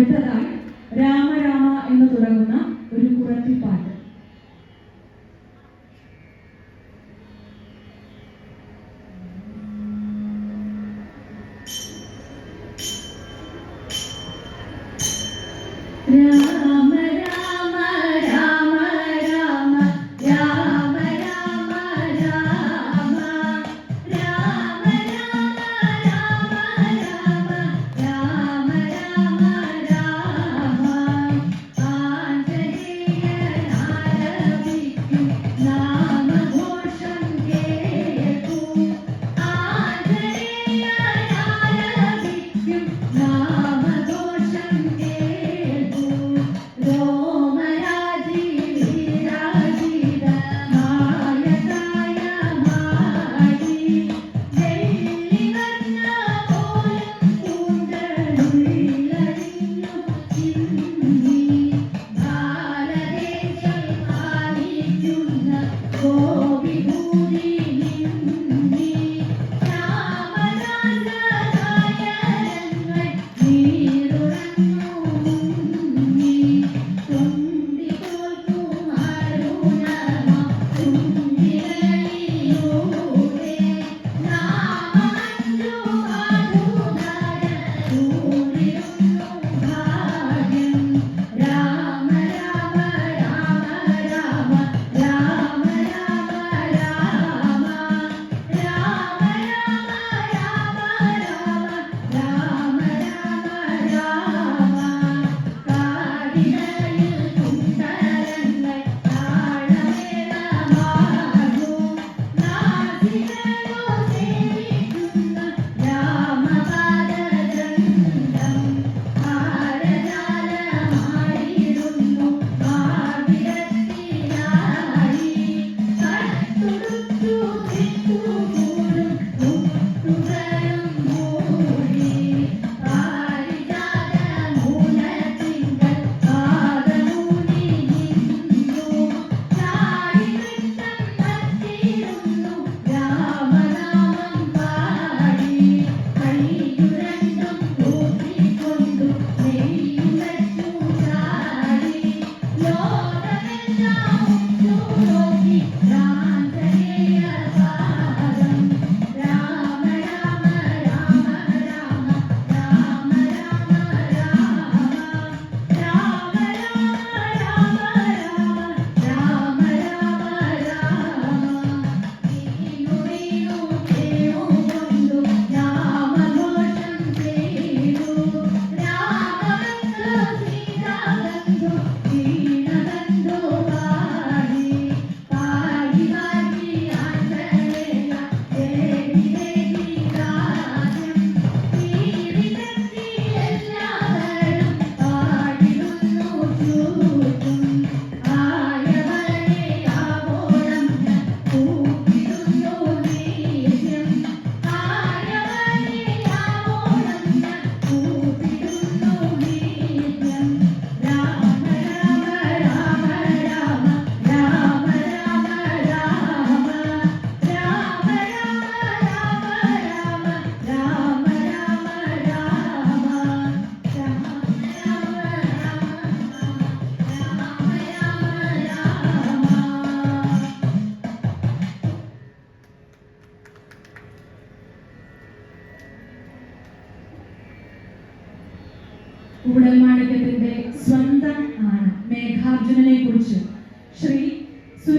അടുത്തതായി രാമരാമ എന്ന് തുടങ്ങുന്ന ഒരു കുറത്തിപ്പാട്ട്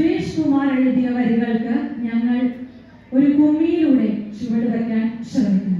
സുരേഷ് കുമാർ എഴുതിയ വരികൾക്ക് ഞങ്ങൾ ഒരു കുമ്മിയിലൂടെ ചുവട് വയ്ക്കാൻ ശ്രമിക്കുന്നു.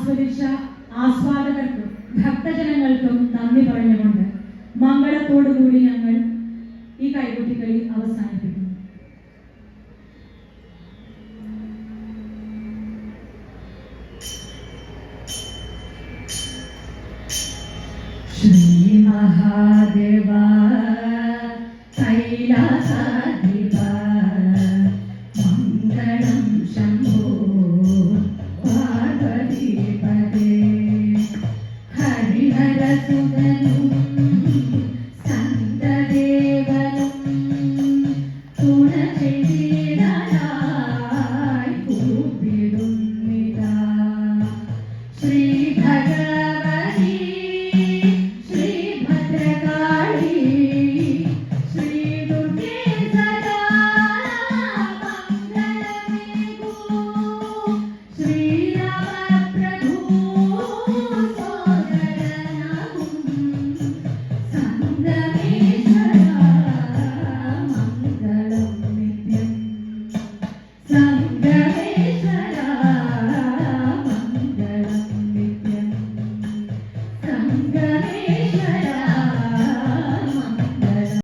ആസ്വദിച്ച ആസ്വാദകർക്കും ഭക്തജനങ്ങൾക്കും നന്ദി പറഞ്ഞുകൊണ്ട് മംഗളത്തോടു കൂടി ഞങ്ങൾ ഈ കൈകൊട്ടിക്കളി അവസാനിപ്പിക്കുന്നു.